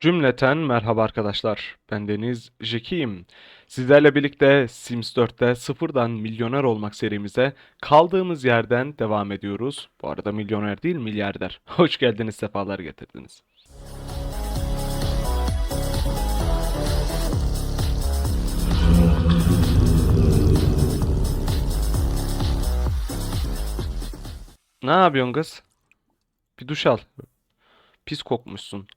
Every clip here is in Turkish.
Cümleten merhaba arkadaşlar. Ben Deniz Jeki'yim. Sizlerle birlikte Sims 4'te sıfırdan milyoner olmak serimize kaldığımız yerden devam ediyoruz. Bu arada milyoner değil milyarder. Hoş geldiniz, sefalar getirdiniz. Ne yapıyorsun kız? Bir duş al. Pis kokmuşsun.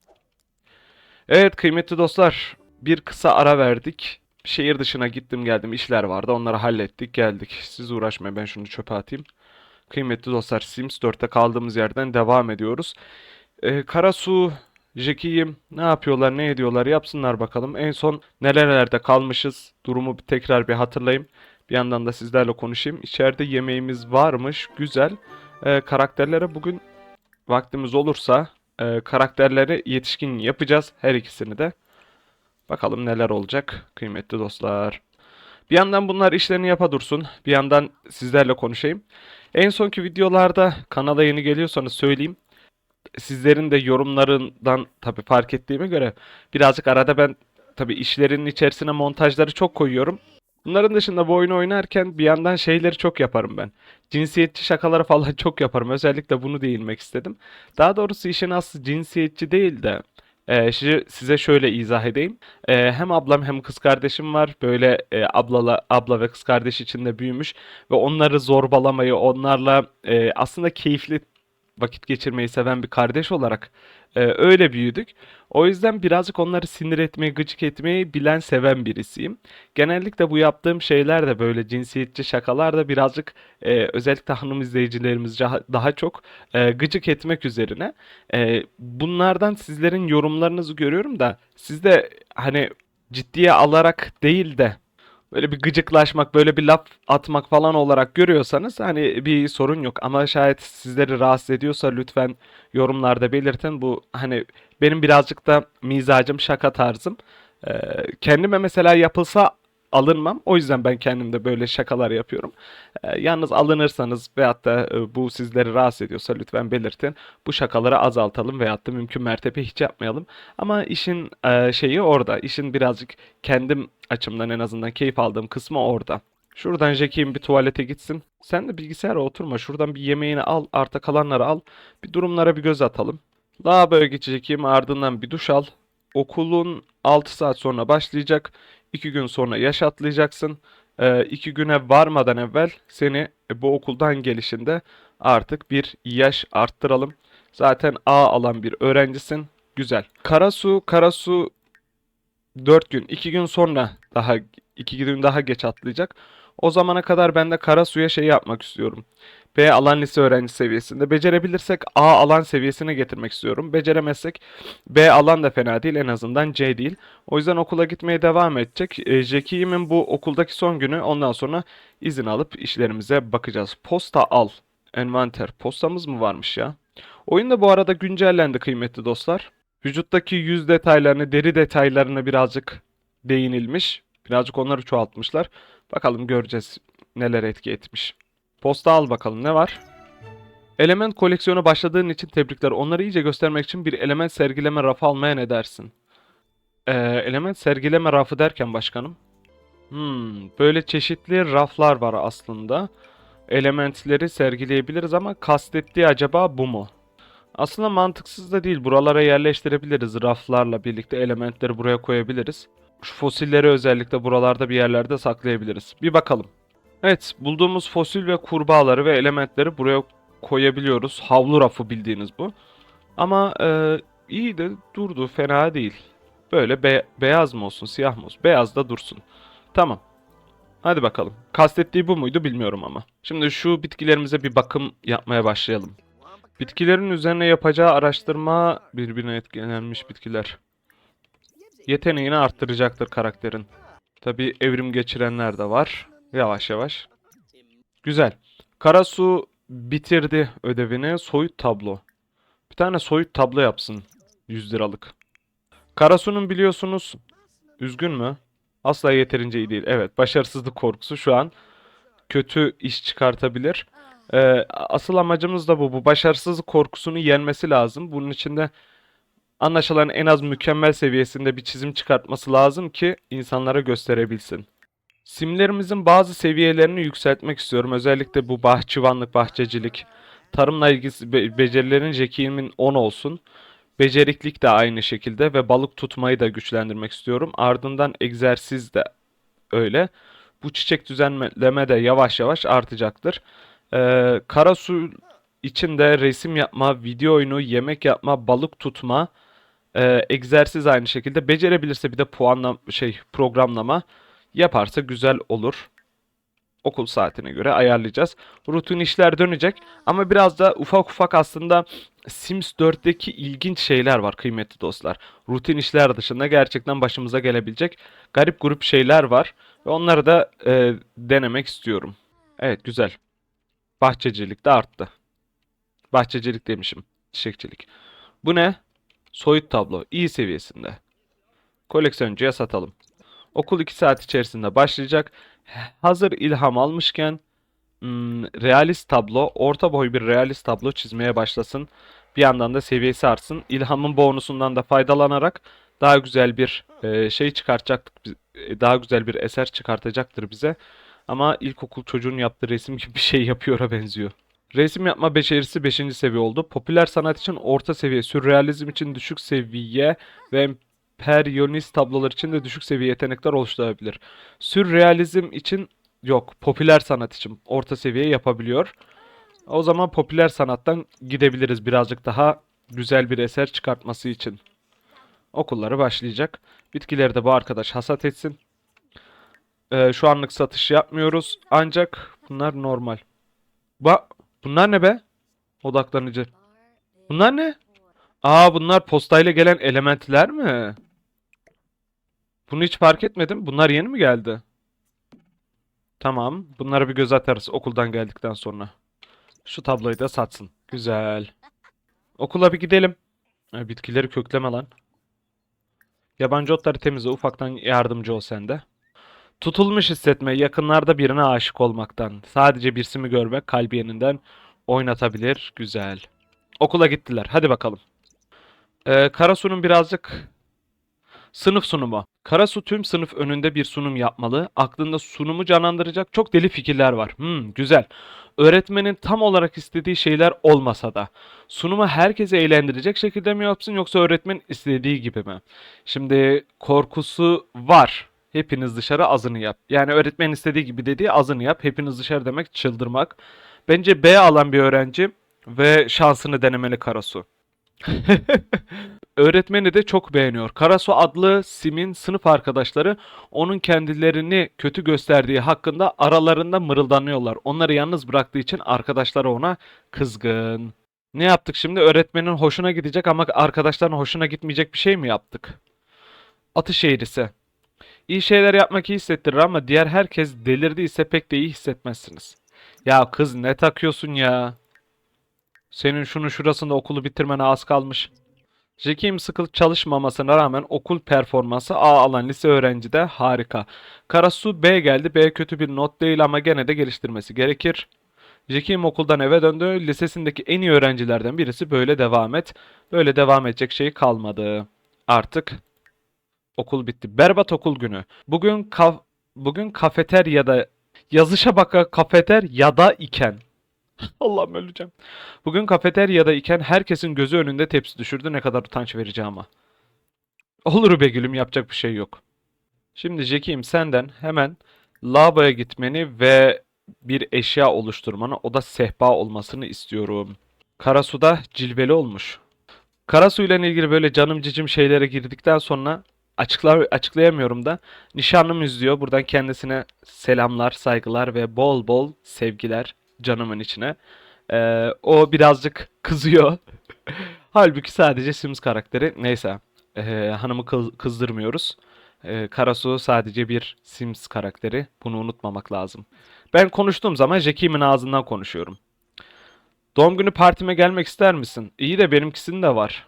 Evet kıymetli dostlar, bir kısa ara verdik. Şehir dışına gittim geldim, işler vardı. Onları hallettik, geldik. Siz uğraşmayın, ben şunu çöpe atayım. Kıymetli dostlar, Sims 4'te kaldığımız yerden devam ediyoruz. Ee, Karasu, Jackie'yim. Ne yapıyorlar, ne ediyorlar yapsınlar bakalım. En son nerelerde kalmışız, durumu tekrar bir hatırlayayım. Bir yandan da sizlerle konuşayım. İçeride yemeğimiz varmış, güzel. Ee, karakterlere bugün vaktimiz olursa e, karakterleri yetişkin yapacağız. Her ikisini de. Bakalım neler olacak kıymetli dostlar. Bir yandan bunlar işlerini yapa dursun. Bir yandan sizlerle konuşayım. En sonki videolarda kanala yeni geliyorsanız söyleyeyim. Sizlerin de yorumlarından tabii fark ettiğime göre birazcık arada ben tabii işlerin içerisine montajları çok koyuyorum. Bunların dışında bu oyunu oynarken bir yandan şeyleri çok yaparım ben. Cinsiyetçi şakaları falan çok yaparım. Özellikle bunu değinmek istedim. Daha doğrusu işin aslı cinsiyetçi değil de e, şi- size şöyle izah edeyim. E, hem ablam hem kız kardeşim var. Böyle e, ablala, abla ve kız kardeş içinde büyümüş ve onları zorbalamayı, onlarla e, aslında keyifli vakit geçirmeyi seven bir kardeş olarak e, öyle büyüdük. O yüzden birazcık onları sinir etmeyi, gıcık etmeyi bilen, seven birisiyim. Genellikle bu yaptığım şeyler de böyle cinsiyetçi şakalar da birazcık e, özellikle hanım izleyicilerimiz daha, çok e, gıcık etmek üzerine. E, bunlardan sizlerin yorumlarınızı görüyorum da siz de hani ciddiye alarak değil de böyle bir gıcıklaşmak, böyle bir laf atmak falan olarak görüyorsanız hani bir sorun yok. Ama şayet sizleri rahatsız ediyorsa lütfen yorumlarda belirtin. Bu hani benim birazcık da mizacım, şaka tarzım. Ee, kendime mesela yapılsa alınmam. O yüzden ben kendimde böyle şakalar yapıyorum. Ee, yalnız alınırsanız veyahut da e, bu sizleri rahatsız ediyorsa lütfen belirtin. Bu şakaları azaltalım veyahut da mümkün mertebe hiç yapmayalım. Ama işin e, şeyi orada. İşin birazcık kendim açımdan en azından keyif aldığım kısmı orada. Şuradan Jackie'in bir tuvalete gitsin. Sen de bilgisayara oturma. Şuradan bir yemeğini al. Arta kalanları al. Bir durumlara bir göz atalım. Lavaboya geçeceğim ardından bir duş al. Okulun 6 saat sonra başlayacak. 2 gün sonra yaş atlayacaksın. 2 güne varmadan evvel seni e, bu okuldan gelişinde artık bir yaş arttıralım. Zaten A alan bir öğrencisin. Güzel. Karasu, Karasu 4 gün, 2 gün sonra daha 2 gün daha geç atlayacak. O zamana kadar ben de Karasu'ya şey yapmak istiyorum. B alan lise öğrenci seviyesinde. Becerebilirsek A alan seviyesine getirmek istiyorum. Beceremezsek B alan da fena değil en azından C değil. O yüzden okula gitmeye devam edecek. E, Jackie'min bu okuldaki son günü ondan sonra izin alıp işlerimize bakacağız. Posta al. Envanter. Postamız mı varmış ya? Oyun da bu arada güncellendi kıymetli dostlar. Vücuttaki yüz detaylarını, deri detaylarını birazcık değinilmiş. Birazcık onları çoğaltmışlar. Bakalım göreceğiz neler etki etmiş. Posta al bakalım ne var? Element koleksiyonu başladığın için tebrikler. Onları iyice göstermek için bir element sergileme rafı almaya ne dersin? Ee, element sergileme rafı derken başkanım. Hmm, böyle çeşitli raflar var aslında. Elementleri sergileyebiliriz ama kastettiği acaba bu mu? Aslında mantıksız da değil. Buralara yerleştirebiliriz. Raflarla birlikte elementleri buraya koyabiliriz. Fosilleri özellikle buralarda bir yerlerde saklayabiliriz. Bir bakalım. Evet, bulduğumuz fosil ve kurbağaları ve elementleri buraya koyabiliyoruz. Havlu rafı bildiğiniz bu. Ama e, iyi de durdu, fena değil. Böyle be- beyaz mı olsun, siyah mı olsun? Beyaz da dursun. Tamam. Hadi bakalım. Kastettiği bu muydu bilmiyorum ama. Şimdi şu bitkilerimize bir bakım yapmaya başlayalım. Bitkilerin üzerine yapacağı araştırma birbirine etkilenmiş bitkiler. Yeteneğini arttıracaktır karakterin. Tabi evrim geçirenler de var. Yavaş yavaş. Güzel. Karasu bitirdi ödevini. Soyut tablo. Bir tane soyut tablo yapsın. 100 liralık. Karasu'nun biliyorsunuz üzgün mü? Asla yeterince iyi değil. Evet, başarısızlık korkusu şu an kötü iş çıkartabilir. Ee, asıl amacımız da bu. Bu başarısızlık korkusunu yenmesi lazım. Bunun için de Anlaşılan en az mükemmel seviyesinde bir çizim çıkartması lazım ki insanlara gösterebilsin. Simlerimizin bazı seviyelerini yükseltmek istiyorum. Özellikle bu bahçıvanlık, bahçecilik, tarımla ilgili be- becerilerin Jackie'min 10 olsun. Beceriklik de aynı şekilde ve balık tutmayı da güçlendirmek istiyorum. Ardından egzersiz de öyle. Bu çiçek düzenleme de yavaş yavaş artacaktır. Ee, Karasu için de resim yapma, video oyunu, yemek yapma, balık tutma, e, egzersiz aynı şekilde. Becerebilirse bir de puanla şey programlama yaparsa güzel olur. Okul saatine göre ayarlayacağız. Rutin işler dönecek ama biraz da ufak ufak aslında Sims 4'teki ilginç şeyler var kıymetli dostlar. Rutin işler dışında gerçekten başımıza gelebilecek garip grup şeyler var ve onları da e, denemek istiyorum. Evet güzel. Bahçecilik de arttı. Bahçecilik demişim. Çiçekçilik. Bu ne? Soyut tablo. iyi seviyesinde. Koleksiyoncuya satalım. Okul 2 saat içerisinde başlayacak. Hazır ilham almışken hmm, realist tablo, orta boy bir realist tablo çizmeye başlasın. Bir yandan da seviyesi artsın. İlhamın bonusundan da faydalanarak daha güzel bir e, şey çıkartacaktık. e, Daha güzel bir eser çıkartacaktır bize. Ama ilkokul çocuğun yaptığı resim gibi bir şey yapıyor'a benziyor. Resim yapma becerisi 5. seviye oldu. Popüler sanat için orta seviye, sürrealizm için düşük seviye ve emperyonist tablolar için de düşük seviye yetenekler oluşturabilir. Sürrealizm için yok, popüler sanat için orta seviye yapabiliyor. O zaman popüler sanattan gidebiliriz birazcık daha güzel bir eser çıkartması için. Okulları başlayacak. Bitkileri de bu arkadaş hasat etsin. Ee, şu anlık satış yapmıyoruz. Ancak bunlar normal. Ba bunlar ne be? Odaklanıcı. Bunlar ne? Aa bunlar postayla gelen elementler mi? Bunu hiç fark etmedim. Bunlar yeni mi geldi? Tamam. Bunlara bir göz atarız okuldan geldikten sonra. Şu tabloyu da satsın. Güzel. Okula bir gidelim. Bitkileri kökleme lan. Yabancı otları temizle. Ufaktan yardımcı ol sen de. Tutulmuş hissetme. Yakınlarda birine aşık olmaktan. Sadece birisini görmek kalbi yeninden oynatabilir. Güzel. Okula gittiler. Hadi bakalım. Ee, Karasu'nun birazcık sınıf sunumu. Karasu tüm sınıf önünde bir sunum yapmalı. Aklında sunumu canlandıracak çok deli fikirler var. Hmm, güzel. Öğretmenin tam olarak istediği şeyler olmasa da sunumu herkese eğlendirecek şekilde mi yapsın yoksa öğretmen istediği gibi mi? Şimdi korkusu var. Hepiniz dışarı azını yap. Yani öğretmen istediği gibi dediği azını yap. Hepiniz dışarı demek çıldırmak. Bence B alan bir öğrenci ve şansını denemeli Karasu. Öğretmeni de çok beğeniyor. Karasu adlı Sim'in sınıf arkadaşları onun kendilerini kötü gösterdiği hakkında aralarında mırıldanıyorlar. Onları yalnız bıraktığı için arkadaşları ona kızgın. Ne yaptık şimdi? Öğretmenin hoşuna gidecek ama arkadaşların hoşuna gitmeyecek bir şey mi yaptık? Atış eğrisi. İyi şeyler yapmak iyi hissettirir ama diğer herkes delirdiyse pek de iyi hissetmezsiniz. Ya kız ne takıyorsun ya? Senin şunun şurasında okulu bitirmene az kalmış. Jackie'm sıkı çalışmamasına rağmen okul performansı A alan lise öğrenci de harika. Karasu B geldi. B kötü bir not değil ama gene de geliştirmesi gerekir. Jackie'm okuldan eve döndü. Lisesindeki en iyi öğrencilerden birisi böyle devam et. Böyle devam edecek şey kalmadı. Artık okul bitti. Berbat okul günü. Bugün kaf bugün kafeteryada yazışa baka kafeteryada iken Allah'ım öleceğim. Bugün kafeteryada iken herkesin gözü önünde tepsi düşürdü. Ne kadar utanç verici ama. Olur be gülüm yapacak bir şey yok. Şimdi Jackie'm senden hemen lavaboya gitmeni ve bir eşya oluşturmanı o da sehpa olmasını istiyorum. Karasu'da cilveli olmuş. Karasu ile ilgili böyle canım cicim şeylere girdikten sonra açıklar açıklayamıyorum da nişanlım izliyor. Buradan kendisine selamlar, saygılar ve bol bol sevgiler canımın içine. Ee, o birazcık kızıyor. Halbuki sadece Sims karakteri. Neyse. Ee, hanımı kız- kızdırmıyoruz. Ee, Karasu sadece bir Sims karakteri. Bunu unutmamak lazım. Ben konuştuğum zaman Jackie'min ağzından konuşuyorum. Doğum günü partime gelmek ister misin? İyi de benimkisinin de var.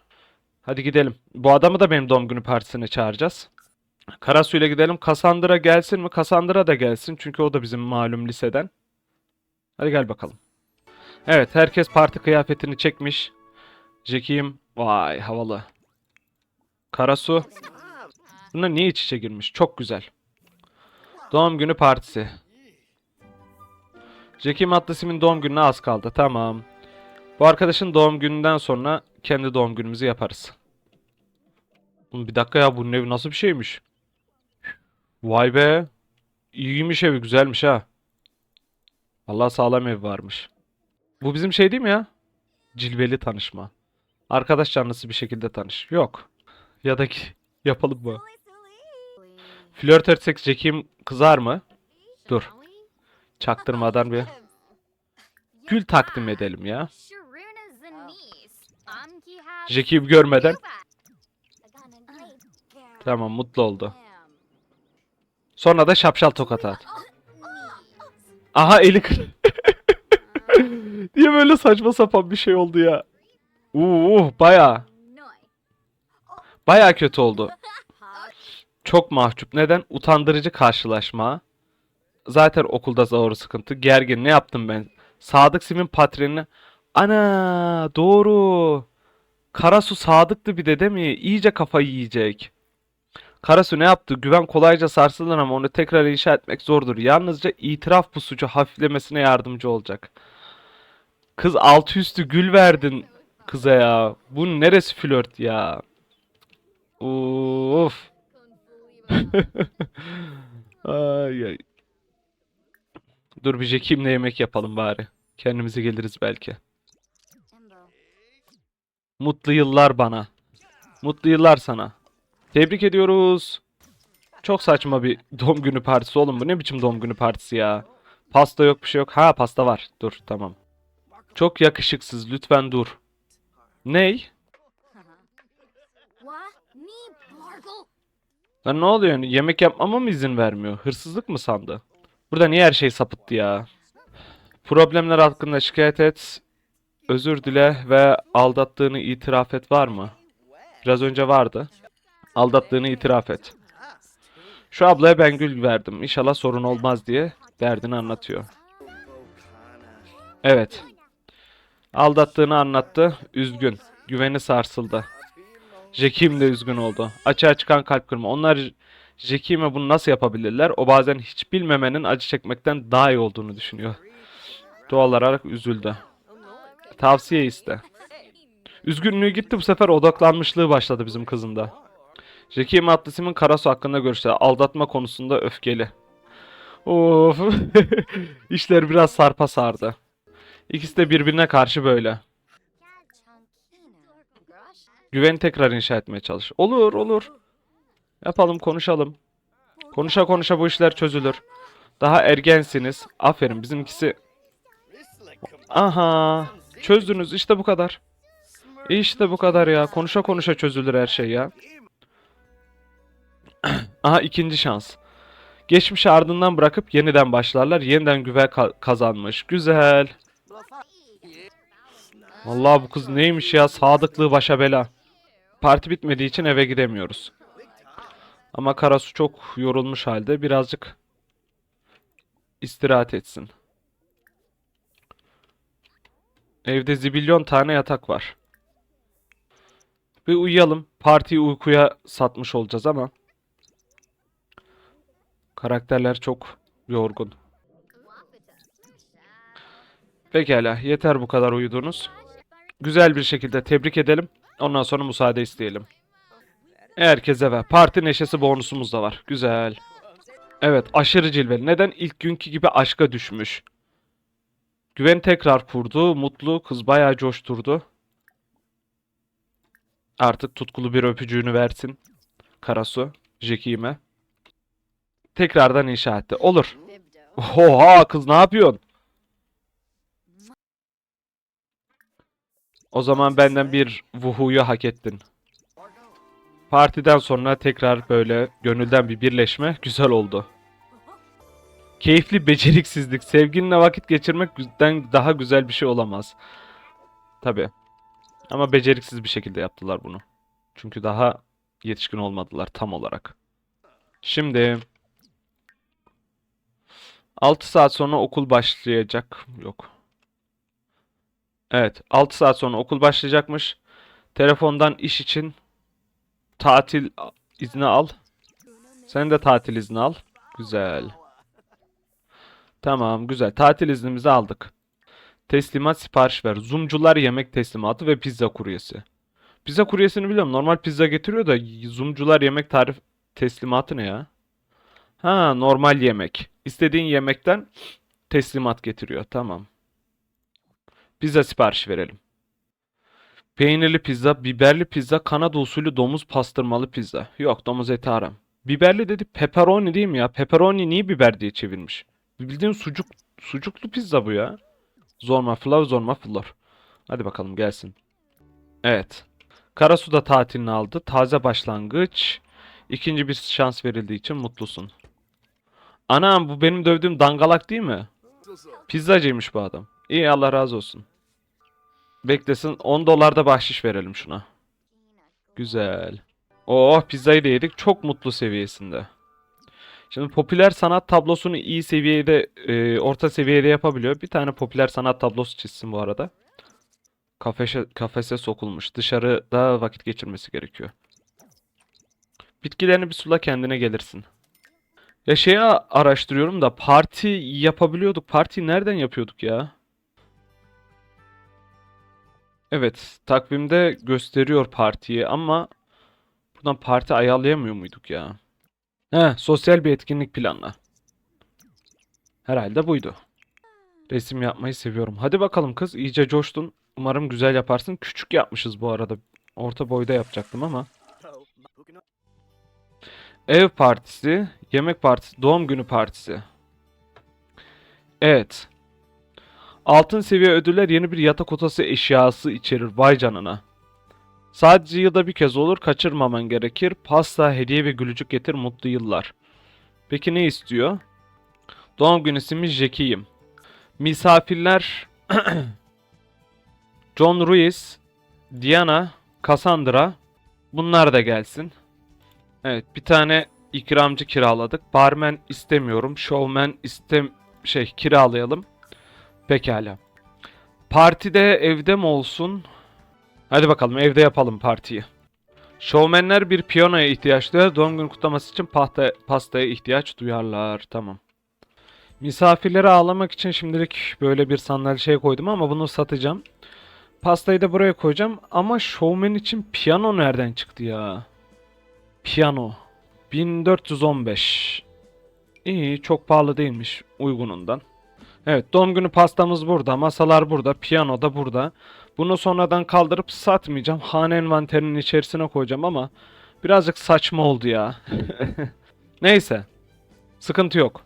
Hadi gidelim. Bu adamı da benim doğum günü partisine çağıracağız. Karasu ile gidelim. Cassandra gelsin mi? Cassandra da gelsin. Çünkü o da bizim malum liseden. Hadi gel bakalım. Evet herkes parti kıyafetini çekmiş. Jackie'm vay havalı. Karasu. Bunlar niye iç içe girmiş? Çok güzel. Doğum günü partisi. Jackie Matlisim'in doğum gününe az kaldı. Tamam. Bu arkadaşın doğum gününden sonra kendi doğum günümüzü yaparız. Oğlum bir dakika ya bunun evi nasıl bir şeymiş? Vay be. İyiymiş evi güzelmiş ha. Allah sağlam ev varmış. Bu bizim şey değil mi ya? Cilveli tanışma. Arkadaş canlısı bir şekilde tanış. Yok. Ya da ki yapalım mı? Flört etsek Jack'im kızar mı? Dur. Çaktırmadan bir gül takdim edelim ya. Jack'i görmeden. Tamam mutlu oldu. Sonra da şapşal tokat at. Aha eli kır. Niye böyle saçma sapan bir şey oldu ya? Uuu baya baya kötü oldu. Çok mahcup. Neden? Utandırıcı karşılaşma. Zaten okulda zor sıkıntı. Gergin. Ne yaptım ben? Sadık Sim'in patronunu... Ana doğru. Karasu Sadık'tı bir de değil mi? İyice kafayı yiyecek. Karasu ne yaptı? Güven kolayca sarsılır ama onu tekrar inşa etmek zordur. Yalnızca itiraf bu suçu hafiflemesine yardımcı olacak. Kız altı üstü gül verdin kıza ya. Bu neresi flört ya? Of. Ay ay. Dur bir Jack'imle yemek yapalım bari. Kendimize geliriz belki. Mutlu yıllar bana. Mutlu yıllar sana. Tebrik ediyoruz. Çok saçma bir doğum günü partisi oğlum bu. Ne biçim doğum günü partisi ya? Pasta yok bir şey yok. Ha pasta var. Dur tamam. Çok yakışıksız. Lütfen dur. Ney? Lan ne oluyor? Yemek yapmama mı izin vermiyor? Hırsızlık mı sandı? Burada niye her şey sapıttı ya? Problemler hakkında şikayet et. Özür dile ve aldattığını itiraf et var mı? Biraz önce vardı. Aldattığını itiraf et. Şu ablaya ben gül verdim. İnşallah sorun olmaz diye derdini anlatıyor. Evet. Aldattığını anlattı. Üzgün. Güveni sarsıldı. Jekim de üzgün oldu. Açığa çıkan kalp kırma. Onlar Jekim'e bunu nasıl yapabilirler? O bazen hiç bilmemenin acı çekmekten daha iyi olduğunu düşünüyor. Doğal olarak üzüldü. Tavsiye iste. Üzgünlüğü gitti bu sefer odaklanmışlığı başladı bizim kızında. Jekim Atlisim'in Karasu hakkında görüşleri aldatma konusunda öfkeli. Of. İşler biraz sarpa sardı. İkisi de birbirine karşı böyle. Güveni tekrar inşa etmeye çalış. Olur olur. Yapalım konuşalım. Konuşa konuşa bu işler çözülür. Daha ergensiniz. Aferin bizimkisi. Aha. Çözdünüz işte bu kadar. İşte bu kadar ya. Konuşa konuşa çözülür her şey ya. Aha ikinci şans. Geçmişi ardından bırakıp yeniden başlarlar. Yeniden güven ka- kazanmış. Güzel. Vallahi bu kız neymiş ya? Sadıklığı başa bela. Parti bitmediği için eve gidemiyoruz. Ama Karasu çok yorulmuş halde birazcık istirahat etsin. Evde zibilyon tane yatak var. Bir uyuyalım. Partiyi uykuya satmış olacağız ama karakterler çok yorgun. Pekala, yeter bu kadar uyudunuz. Güzel bir şekilde tebrik edelim. Ondan sonra müsaade isteyelim. Herkes eve. Parti neşesi bonusumuz da var. Güzel. Evet, aşırı cilveli. Neden ilk günkü gibi aşka düşmüş? Güven tekrar kurdu. Mutlu. Kız bayağı coşturdu. Artık tutkulu bir öpücüğünü versin. Karasu. Jackie'ime. Tekrardan inşa etti. Olur. Oha kız ne yapıyorsun? O zaman benden bir vuhuyu hak ettin. Partiden sonra tekrar böyle gönülden bir birleşme güzel oldu. Keyifli beceriksizlik. Sevgilinle vakit geçirmekten daha güzel bir şey olamaz. Tabi. Ama beceriksiz bir şekilde yaptılar bunu. Çünkü daha yetişkin olmadılar tam olarak. Şimdi 6 saat sonra okul başlayacak. Yok. Evet, 6 saat sonra okul başlayacakmış. Telefondan iş için tatil izni al. Sen de tatil izni al. Güzel. Tamam güzel. Tatil iznimizi aldık. Teslimat sipariş ver. Zoomcular yemek teslimatı ve pizza kuryesi. Pizza kuryesini biliyorum. Normal pizza getiriyor da zoomcular yemek tarif teslimatı ne ya? Ha normal yemek. İstediğin yemekten teslimat getiriyor. Tamam. Pizza sipariş verelim. Peynirli pizza, biberli pizza, Kanada usulü domuz pastırmalı pizza. Yok domuz eti aram. Biberli dedi pepperoni değil mi ya? Pepperoni niye biber diye çevirmiş? Bildiğin sucuk, sucuklu pizza bu ya. Zorma flav zorma flor. Hadi bakalım gelsin. Evet. Karasu'da tatilini aldı. Taze başlangıç. İkinci bir şans verildiği için mutlusun. Anam bu benim dövdüğüm dangalak değil mi? Pizzacıymış bu adam. İyi Allah razı olsun. Beklesin 10 dolar da bahşiş verelim şuna. Güzel. Oh pizzayı da yedik. Çok mutlu seviyesinde. Şimdi popüler sanat tablosunu iyi seviyede, e, orta seviyede yapabiliyor. Bir tane popüler sanat tablosu çizsin bu arada. Kafese, kafese sokulmuş. Dışarıda vakit geçirmesi gerekiyor. Bitkilerini bir sula kendine gelirsin. Ya şeyi araştırıyorum da parti yapabiliyorduk. Partiyi nereden yapıyorduk ya? Evet, takvimde gösteriyor partiyi ama buradan parti ayarlayamıyor muyduk ya? He, sosyal bir etkinlik planla. Herhalde buydu. Resim yapmayı seviyorum. Hadi bakalım kız, iyice coştun. Umarım güzel yaparsın. Küçük yapmışız bu arada. Orta boyda yapacaktım ama. Ev partisi, yemek partisi, doğum günü partisi. Evet. Altın seviye ödüller yeni bir yatak odası eşyası içerir. Vay canına. Sadece yılda bir kez olur, kaçırmaman gerekir. Pasta, hediye ve gülücük getir, mutlu yıllar. Peki ne istiyor? Doğum günü ismi Jackie'yim. Misafirler John Ruiz, Diana, Cassandra. Bunlar da gelsin. Evet, bir tane ikramcı kiraladık. Barmen istemiyorum. Showman istem şey kiralayalım. Pekala. Partide evde mi olsun? Hadi bakalım evde yapalım partiyi. Showmenler bir piyanoya ihtiyaç duyar. Doğum günü kutlaması için pasta, pastaya ihtiyaç duyarlar. Tamam. Misafirleri ağlamak için şimdilik böyle bir sandalye şey koydum ama bunu satacağım. Pastayı da buraya koyacağım ama showman için piyano nereden çıktı ya? Piyano. 1415. İyi, çok pahalı değilmiş uygunundan. Evet, doğum günü pastamız burada, masalar burada, piyano da burada. Bunu sonradan kaldırıp satmayacağım. Hane envanterinin içerisine koyacağım ama birazcık saçma oldu ya. Neyse. Sıkıntı yok.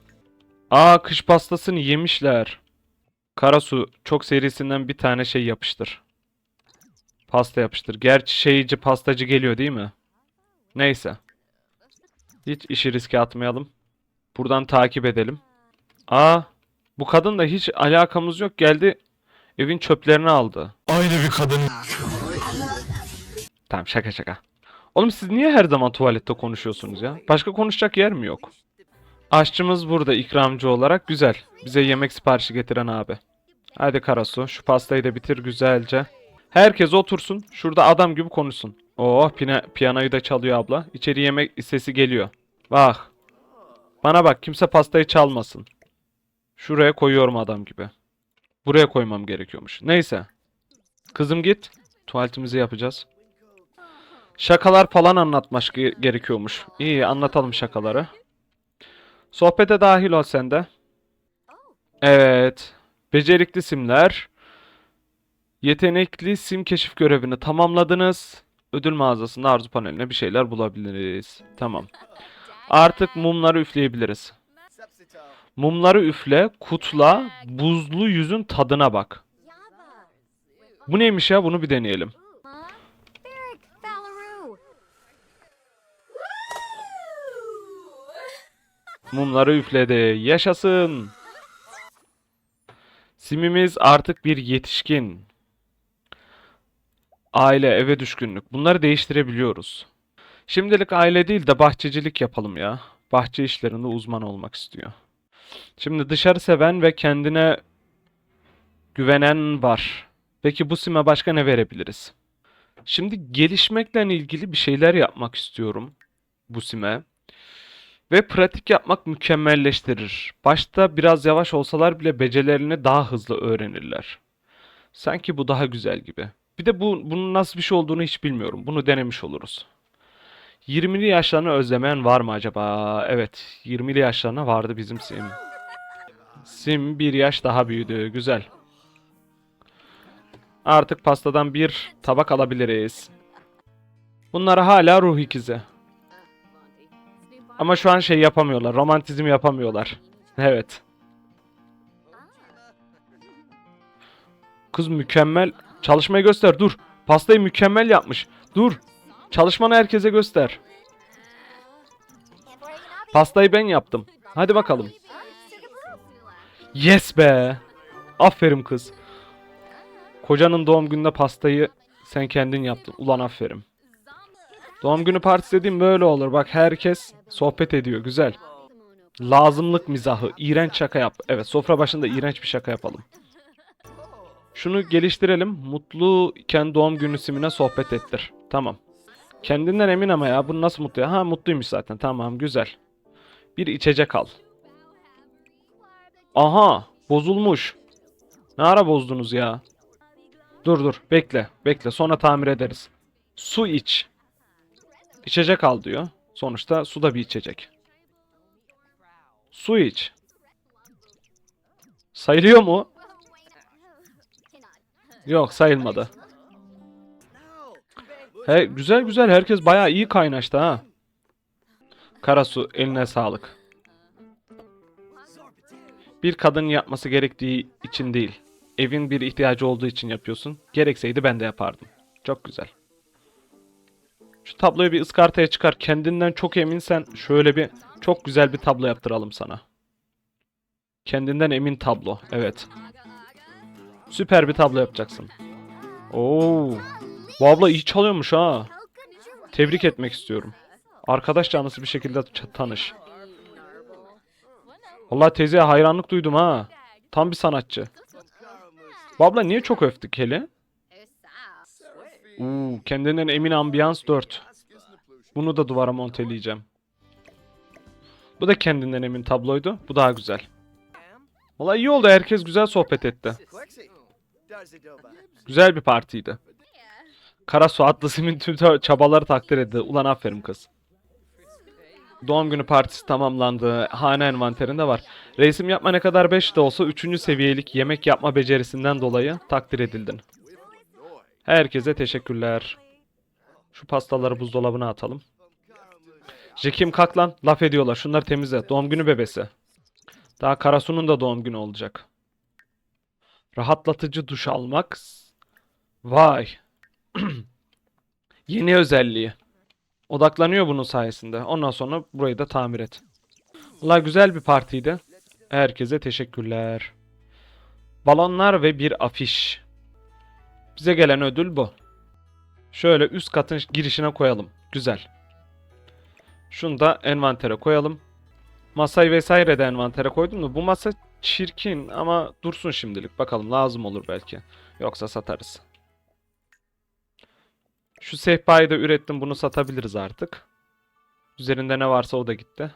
Aa, kış pastasını yemişler. Karasu çok serisinden bir tane şey yapıştır. Pasta yapıştır. Gerçi şeyci pastacı geliyor değil mi? Neyse. Hiç işi riske atmayalım. Buradan takip edelim. Aa, bu kadın da hiç alakamız yok. Geldi evin çöplerini aldı. Aynı bir kadın. Tamam şaka şaka. Oğlum siz niye her zaman tuvalette konuşuyorsunuz ya? Başka konuşacak yer mi yok? Aşçımız burada ikramcı olarak. Güzel. Bize yemek siparişi getiren abi. Hadi Karasu şu pastayı da bitir güzelce. Herkes otursun. Şurada adam gibi konuşsun. Oh pina, piyanoyu da çalıyor abla. İçeri yemek sesi geliyor. Bak. Bana bak kimse pastayı çalmasın. Şuraya koyuyorum adam gibi. Buraya koymam gerekiyormuş. Neyse. Kızım git. Tuvaletimizi yapacağız. Şakalar falan anlatmak ge- gerekiyormuş. İyi anlatalım şakaları. Sohbete dahil ol sen de. Evet. Becerikli simler. Yetenekli sim keşif görevini tamamladınız. Ödül mağazasında arzu paneline bir şeyler bulabiliriz. Tamam. Artık mumları üfleyebiliriz. Mumları üfle, kutla, buzlu yüzün tadına bak. Bu neymiş ya? Bunu bir deneyelim. Mumları üfledi. Yaşasın. Simimiz artık bir yetişkin. Aile, eve düşkünlük. Bunları değiştirebiliyoruz. Şimdilik aile değil de bahçecilik yapalım ya. Bahçe işlerinde uzman olmak istiyor. Şimdi dışarı seven ve kendine güvenen var. Peki bu sime başka ne verebiliriz? Şimdi gelişmekle ilgili bir şeyler yapmak istiyorum bu sime. Ve pratik yapmak mükemmelleştirir. Başta biraz yavaş olsalar bile becerilerini daha hızlı öğrenirler. Sanki bu daha güzel gibi. Bir de bu bunun nasıl bir şey olduğunu hiç bilmiyorum. Bunu denemiş oluruz. 20'li yaşlarını özlemeyen var mı acaba? Evet, 20'li yaşlarına vardı bizim Sim. Sim bir yaş daha büyüdü. Güzel. Artık pastadan bir tabak alabiliriz. Bunlar hala ruh ikizi. Ama şu an şey yapamıyorlar. Romantizm yapamıyorlar. Evet. Kız mükemmel. Çalışmayı göster. Dur. Pastayı mükemmel yapmış. Dur. Çalışmanı herkese göster. Pastayı ben yaptım. Hadi bakalım. Yes be. Aferin kız. Kocanın doğum gününde pastayı sen kendin yaptın. Ulan aferin. Doğum günü partisi dediğim böyle olur. Bak herkes sohbet ediyor. Güzel. Lazımlık mizahı. İğrenç şaka yap. Evet sofra başında iğrenç bir şaka yapalım. Şunu geliştirelim. Mutlu iken doğum günü simine sohbet ettir. Tamam. Kendinden emin ama ya. Bunu nasıl mutlu ya? Ha mutluymuş zaten. Tamam güzel. Bir içecek al. Aha bozulmuş. Ne ara bozdunuz ya? Dur dur bekle bekle sonra tamir ederiz. Su iç. İçecek al diyor. Sonuçta su da bir içecek. Su iç. Sayılıyor mu? Yok sayılmadı. He, güzel güzel herkes bayağı iyi kaynaştı ha. Karasu eline sağlık. Bir kadın yapması gerektiği için değil. Evin bir ihtiyacı olduğu için yapıyorsun. Gerekseydi ben de yapardım. Çok güzel. Şu tabloyu bir ıskartaya çıkar. Kendinden çok eminsen şöyle bir çok güzel bir tablo yaptıralım sana. Kendinden emin tablo. Evet. Süper bir tablo yapacaksın. Oo. Bu abla iyi çalıyormuş ha. Tebrik etmek istiyorum. Arkadaş canlısı bir şekilde tanış. Vallahi teyzeye hayranlık duydum ha. Tam bir sanatçı. Bu abla niye çok hele? Uuu kendinden emin ambiyans 4. Bunu da duvara monteleyeceğim. Bu da kendinden emin tabloydu. Bu daha güzel. Vallahi iyi oldu. Herkes güzel sohbet etti. Güzel bir partiydi. Karasu simin tüm çabaları takdir edildi. Ulan aferin kız. Doğum günü partisi tamamlandı. Hane envanterinde var. Resim yapma ne kadar 5 de olsa 3. seviyelik yemek yapma becerisinden dolayı takdir edildin. Herkese teşekkürler. Şu pastaları buzdolabına atalım. Jekim kalk lan. Laf ediyorlar. Şunları temizle. Doğum günü bebesi. Daha Karasu'nun da doğum günü olacak. Rahatlatıcı duş almak. Vay. Yeni özelliği. Odaklanıyor bunun sayesinde. Ondan sonra burayı da tamir et. Valla güzel bir partiydi. Herkese teşekkürler. Balonlar ve bir afiş. Bize gelen ödül bu. Şöyle üst katın girişine koyalım. Güzel. Şunu da envantere koyalım. Masayı vesaire de envantere koydum da bu masa çirkin ama dursun şimdilik. Bakalım lazım olur belki. Yoksa satarız. Şu sehpayı da ürettim. Bunu satabiliriz artık. Üzerinde ne varsa o da gitti.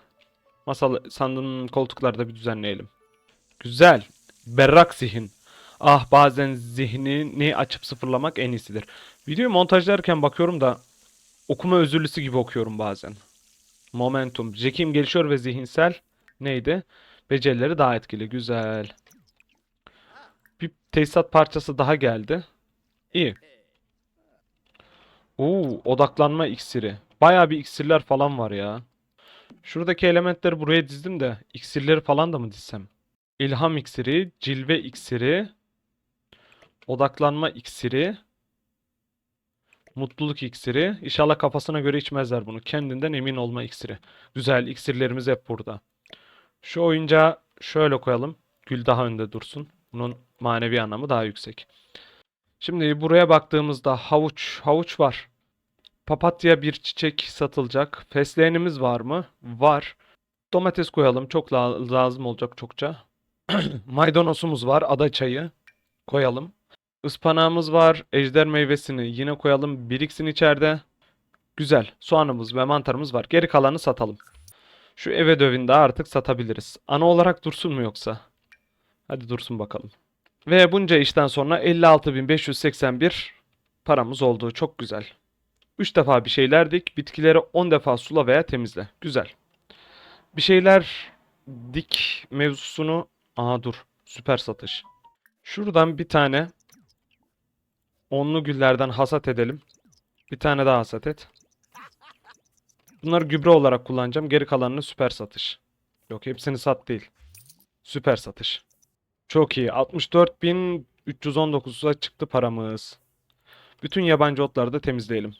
Masalı sandığın koltukları da bir düzenleyelim. Güzel. Berrak zihin. Ah bazen zihnini açıp sıfırlamak en iyisidir. Videoyu montajlarken bakıyorum da okuma özürlüsü gibi okuyorum bazen. Momentum. Zekim gelişiyor ve zihinsel neydi? Becerileri daha etkili. Güzel. Bir tesisat parçası daha geldi. İyi. Oo, odaklanma iksiri. Bayağı bir iksirler falan var ya. Şuradaki elementleri buraya dizdim de iksirleri falan da mı dizsem? İlham iksiri, cilve iksiri, odaklanma iksiri, mutluluk iksiri. İnşallah kafasına göre içmezler bunu. Kendinden emin olma iksiri. Güzel, iksirlerimiz hep burada. Şu oyuncağı şöyle koyalım. Gül daha önde dursun. Bunun manevi anlamı daha yüksek. Şimdi buraya baktığımızda havuç, havuç var. Papatya bir çiçek satılacak. Fesleğenimiz var mı? Var. Domates koyalım. Çok la- lazım olacak çokça. Maydanozumuz var. Ada çayı koyalım. Ispanağımız var. Ejder meyvesini yine koyalım. Biriksin içeride. Güzel. Soğanımız ve mantarımız var. Geri kalanı satalım. Şu eve dövün de artık satabiliriz. Ana olarak dursun mu yoksa? Hadi dursun bakalım. Ve bunca işten sonra 56.581 paramız oldu. Çok güzel. 3 defa bir şeyler dik. Bitkileri 10 defa sula veya temizle. Güzel. Bir şeyler dik mevzusunu... Aha dur. Süper satış. Şuradan bir tane onlu güllerden hasat edelim. Bir tane daha hasat et. Bunları gübre olarak kullanacağım. Geri kalanını süper satış. Yok hepsini sat değil. Süper satış. Çok iyi. 64.319'a çıktı paramız. Bütün yabancı otları da temizleyelim.